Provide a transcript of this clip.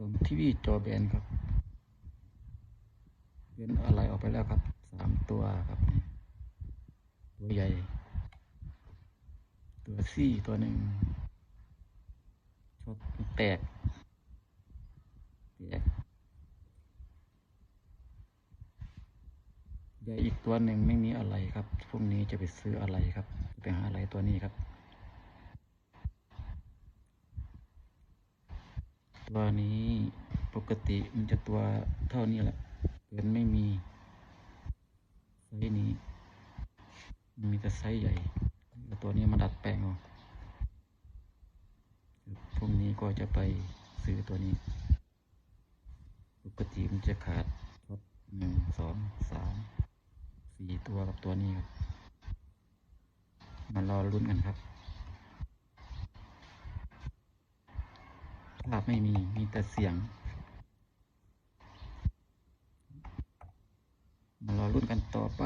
ส่งทีวีจอแบนครับเป็นอะไรออกไปแล้วครับสามตัวครับตัวใหญ่ ตัวซี่ตัวหนึ่งช็อตแตกแตกใหญ่อีกตัวหนึ่งไม่มีอะไรครับพรุ่งนี้จะไปซื้ออะไรครับ ไปหาอะไรตัวนี้ครับ ตัวนี้ปกติมันจะตัวเท่านี้แหละเป็นไม่มีไซส์นี้มันมีแต่ไซส์ใหญ่ ตัวนี้มาดัดแปลงเอาพรุ่งนี้ก็จะไปซื้อตัวนี้ ปกติมันจะขาดหนึ่งสองสามสี่ตัวกับตัวนี้ครับมารอลุ้นกันครับ ภาพไม่มี มีแต่เสียง มารอรุ่นกันต่อไป